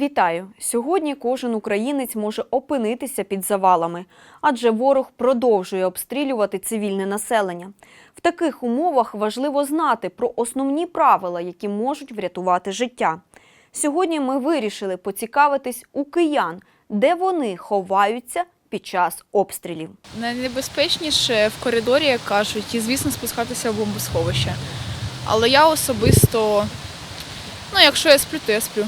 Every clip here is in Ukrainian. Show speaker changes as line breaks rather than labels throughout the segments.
Вітаю! Сьогодні кожен українець може опинитися під завалами, адже ворог продовжує обстрілювати цивільне населення. В таких умовах важливо знати про основні правила, які можуть врятувати життя. Сьогодні ми вирішили поцікавитись у киян, де вони ховаються під час обстрілів.
Найнебезпечніше в коридорі, як кажуть, і, звісно, спускатися в бомбосховище. Але я особисто, ну, якщо я сплю, то я сплю.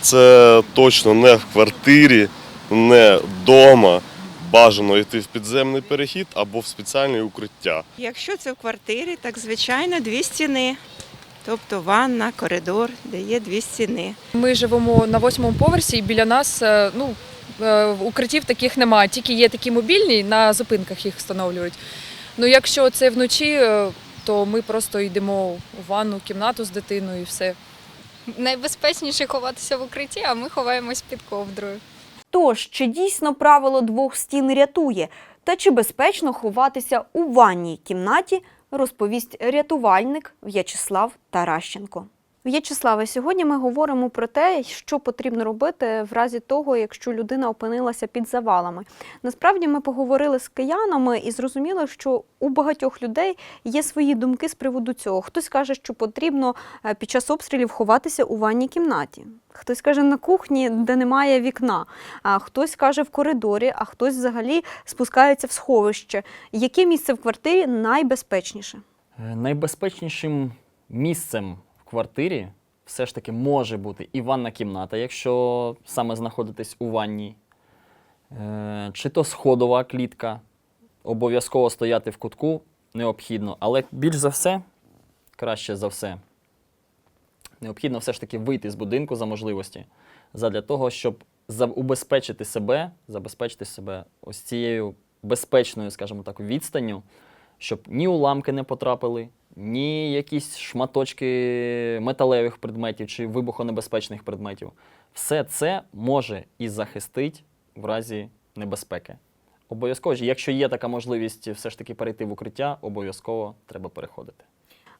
Це точно не в квартирі, не вдома. Бажано йти в підземний перехід або в спеціальне укриття.
Якщо це в квартирі, так звичайно дві стіни. Тобто ванна, коридор, де є дві стіни.
Ми живемо на восьмому поверсі, і біля нас е, ну, е, укриттів таких немає. Тільки є такі мобільні, на зупинках їх встановлюють. Ну, якщо це вночі, е, то ми просто йдемо у ванну, кімнату з дитиною і все.
Найбезпечніше ховатися в укритті, а ми ховаємось під ковдрою.
Тож, чи дійсно правило двох стін рятує, та чи безпечно ховатися у ванній кімнаті, розповість рятувальник В'ячеслав Таращенко. В'ячеславе, сьогодні ми говоримо про те, що потрібно робити в разі того, якщо людина опинилася під завалами. Насправді ми поговорили з киянами і зрозуміли, що у багатьох людей є свої думки з приводу цього. Хтось каже, що потрібно е, під час обстрілів ховатися у ванній кімнаті. Хтось каже на кухні, де немає вікна, а хтось каже в коридорі, а хтось взагалі спускається в сховище. Яке місце в квартирі найбезпечніше?
Е, Найбезпечнішим місцем квартирі все ж таки може бути і ванна кімната, якщо саме знаходитесь у ванні, Е, чи то сходова клітка. Обов'язково стояти в кутку необхідно, але більш за все, краще за все, необхідно все ж таки вийти з будинку за можливості, задля того, щоб убезпечити себе, забезпечити себе ось цією безпечною, скажімо так, відстанню, щоб ні уламки не потрапили, ні якісь шматочки металевих предметів чи вибухонебезпечних предметів. Все це може і захистить в разі небезпеки. Обов'язково, якщо є така можливість все ж таки перейти в укриття, обов'язково треба переходити.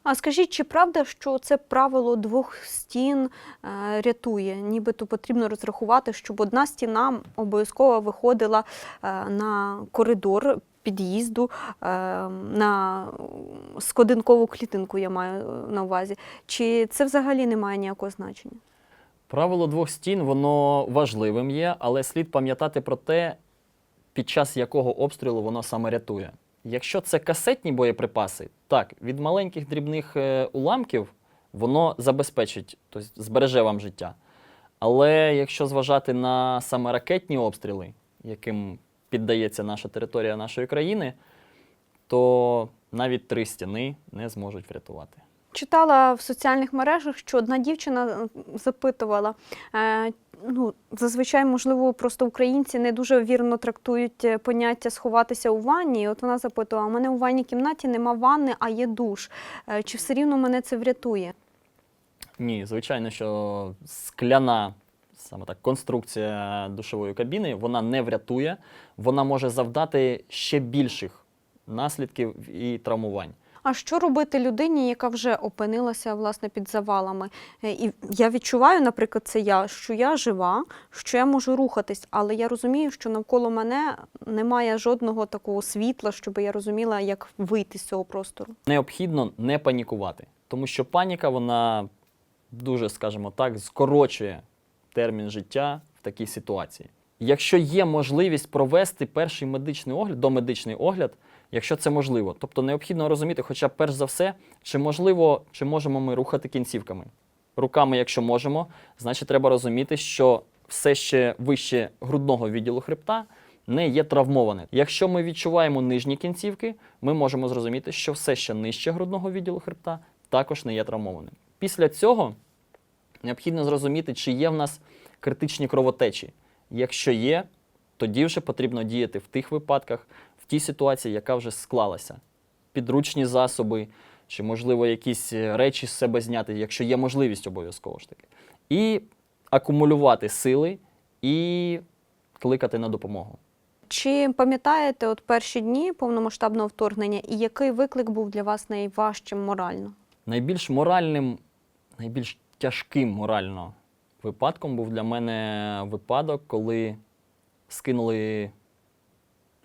А скажіть, чи правда, що це правило двох стін е, рятує? Нібито потрібно розрахувати, щоб одна стіна обов'язково виходила е, на коридор під'їзду, е, на сходинкову клітинку, я маю на увазі. Чи це взагалі не має ніякого значення?
Правило двох стін воно важливим є, але слід пам'ятати про те, під час якого обстрілу воно саме рятує. Якщо це касетні боєприпаси, так, від маленьких дрібних е, уламків воно забезпечить, тобто збереже вам життя. Але якщо зважати на саме ракетні обстріли, яким піддається наша територія нашої країни, то навіть три стіни не зможуть врятувати.
Читала в соціальних мережах, що одна дівчина е, запитувала. Е, ну, зазвичай, можливо, просто українці не дуже вірно трактують е, поняття сховатися у ванні. І от вона запитувала: у мене у ванній кімнаті нема ванни, а є душ. Чи все рівно мене це врятує?
Ні, звичайно, що скляна саме так конструкція душової кабіни вона не врятує, вона може завдати ще більших наслідків і травмувань.
А що робити людині, яка вже опинилася власне під завалами? Е, І я відчуваю, наприклад, це я, що я жива, що я можу рухатись, але я розумію, що навколо мене немає жодного такого світла, щоб я розуміла, як вийти з цього простору.
Необхідно не панікувати, тому що паніка вона дуже, скажімо так, скорочує термін життя в такій ситуації. Якщо є можливість провести перший медичний огляд, домедичний огляд, якщо це можливо, тобто необхідно розуміти, хоча б перш за все, чи можливо, чи можемо ми рухати кінцівками. Руками, якщо можемо, значить треба розуміти, що все ще вище грудного відділу хребта не є травмоване. Якщо ми відчуваємо нижні кінцівки, ми можемо зрозуміти, що все ще нижче грудного відділу хребта також не є травмованим. Після цього необхідно зрозуміти, чи є в нас критичні кровотечі. Якщо є, тоді вже потрібно діяти в тих випадках, в тій ситуації, яка вже склалася. Підручні засоби, чи, можливо, якісь е, речі з себе зняти, якщо є можливість обов'язково ж таки. І акумулювати сили і кликати на допомогу.
Чи пам'ятаєте от перші дні повномасштабного вторгнення і який виклик був для вас найважчим морально?
Найбільш моральним, найбільш тяжким морально Випадком був для мене випадок, коли скинули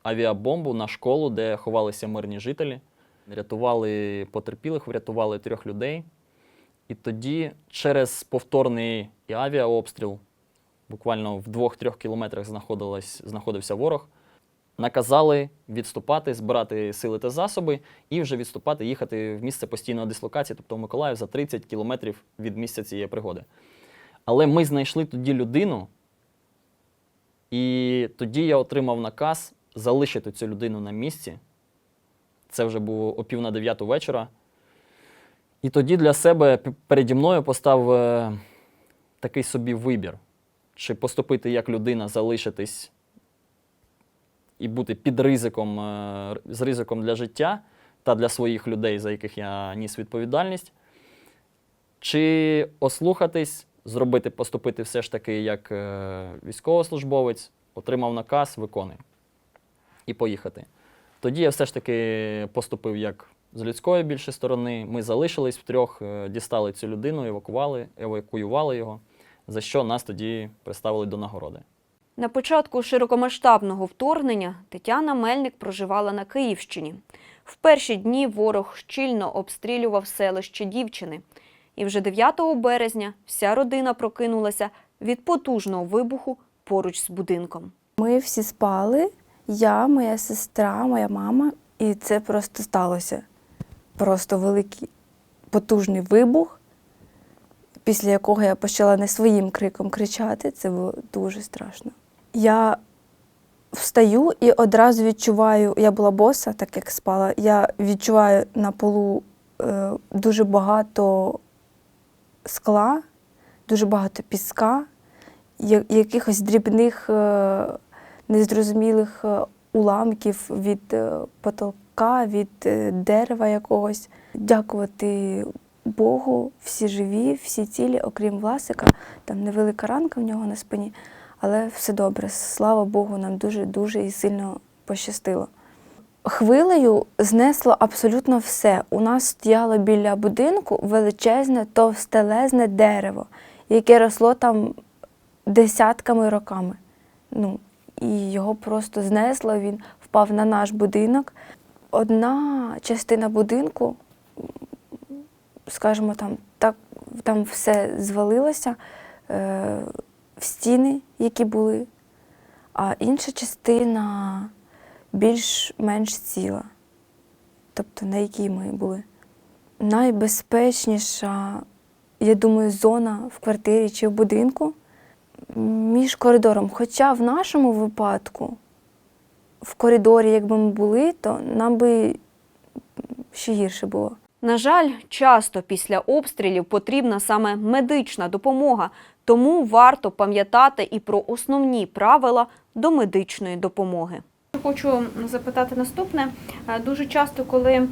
авіабомбу на школу, де ховалися мирні жителі. Рятували потерпілих, врятували трьох людей. І тоді через повторний авіаобстріл, буквально в двох-трьох кілометрах знаходилась, знаходився ворог, наказали відступати, збирати сили та засоби і вже відступати, їхати в місце постійної дислокації, тобто в Миколаїв за 30 кілометрів від місця цієї пригоди. Але ми знайшли тоді людину, і тоді я отримав наказ залишити цю людину на місці. Це вже було о пів на дев'яту вечора. І тоді для себе переді мною постав е, такий собі вибір: чи поступити як людина, залишитись і бути під ризиком, е, з ризиком для життя та для своїх людей, за яких я ніс відповідальність, чи ослухатись, зробити, поступити все ж таки як е, військовослужбовець, отримав наказ, виконуй. І поїхати. Тоді я все ж таки поступив як з людської більше сторони. Ми залишились втрьох, е, дістали цю людину, евакували, евакуювали його, за що нас тоді представили до нагороди.
На початку широкомасштабного вторгнення Тетяна Мельник проживала на Київщині. В перші дні ворог щільно обстрілював селище дівчини. І вже 9 березня вся родина прокинулася від потужного вибуху поруч з будинком.
Ми всі спали, я, моя сестра, моя мама, і це просто сталося. Просто великий потужний вибух, після якого я почала не своїм криком кричати. Це було дуже страшно. Я встаю і одразу відчуваю, я була боса, так як спала, я відчуваю на полу е, дуже багато скла, дуже багато піска, якихось дрібних, е, незрозумілих е, уламків від е, потолка, від е, дерева якогось. Дякувати Богу, всі живі, всі цілі, окрім Власика. Там невелика ранка в нього на спині, але все добре. Слава Богу, нам дуже-дуже і сильно пощастило. Хвилею знесло абсолютно все. У нас стояло біля будинку величезне, товстелезне дерево, яке росло там десятками роками. Ну, і його просто знесло, він впав на наш будинок. Одна частина будинку, скажімо, там, так, там все звалилося е, в стіни, які були, а інша частина більш-менш ціла, тобто на якій ми були. Найбезпечніша, я думаю, зона в квартирі чи в будинку між коридором. Хоча в нашому випадку, в коридорі, якби ми були, то нам би ще гірше було.
На жаль, часто після обстрілів потрібна саме медична допомога, тому варто пам'ятати і про основні правила до медичної допомоги. Хочу запитати наступне. Е, Дуже часто, коли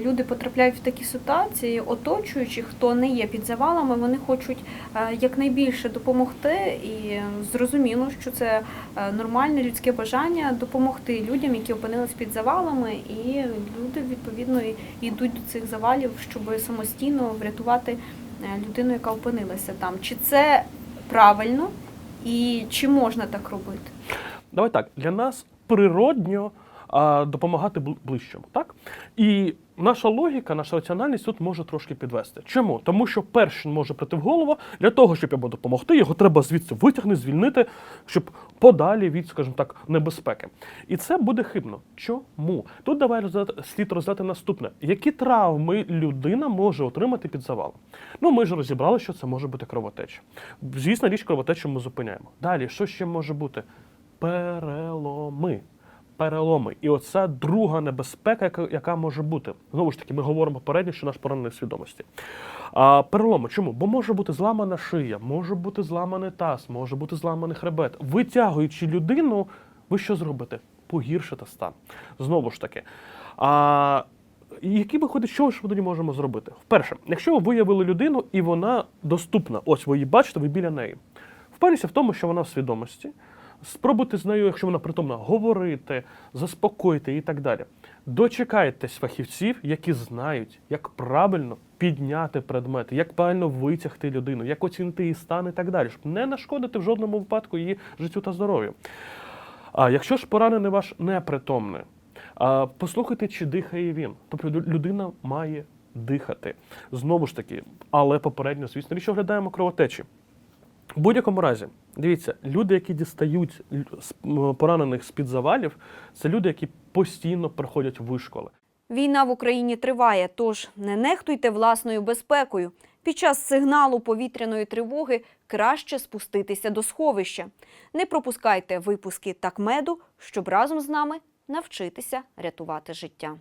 люди потрапляють в такі ситуації, оточуючи, хто не є під завалами, вони хочуть е, якнайбільше допомогти, і зрозуміло, що це е, нормальне людське бажання допомогти людям, які опинились під завалами, і люди відповідно йдуть до цих завалів, щоб самостійно врятувати е, людину, яка опинилася там. Чи це правильно і чи можна так робити?
Давай так, для нас природньо допомагати бл- ближчому, так? І наша логіка, наша раціональність тут може трошки підвести. Чому? Тому що перший може прийти в голову, для того, щоб йому допомогти, його треба звідси витягнути, звільнити, щоб подалі від, скажімо так, небезпеки. І це буде хибно. Чому? Тут давай розглядати, слід розглядати наступне: які травми людина може отримати під завалом? Ну, ми ж розібрали, що це може бути кровотеча. Звісно, річ кровотечу ми зупиняємо. Далі, що ще може бути? Переломи. Переломи. І оце друга небезпека, яка, яка може бути. Знову ж таки, ми говоримо попередньо, що наш поранений свідомості. А, переломи. Чому? Бо може бути зламана шия, може бути зламаний таз, може бути зламаний хребет. Витягуючи людину, ви що зробите? Погіршите стан. Знову ж таки. А, які виходить, що ж ми тоді можемо зробити? Вперше, якщо ви виявили людину і вона доступна, ось ви її бачите, ви біля неї. Впевніться в тому, що вона в свідомості. Спробуйте з нею, якщо вона притомна, говорити, заспокоїти і так далі. Дочекайтесь фахівців, які знають, як правильно підняти предмети, як правильно витягти людину, як оцінити її стан і так далі, щоб не нашкодити в жодному випадку її життю та здоров'ю. А якщо ж поранений ваш непритомний, послухайте, чи дихає він. Тобто людина має дихати. Знову ж таки, але попередньо, звісно, річ оглядаємо кровотечі. В будь-якому разі, дивіться, люди, які дістають з- поранених з-під завалів, це люди, які постійно проходять вишколи.
Війна в Україні триває, тож не нехтуйте власною безпекою. Під час сигналу повітряної тривоги краще спуститися до сховища. Не пропускайте випуски такмеду, щоб разом з нами навчитися рятувати життя.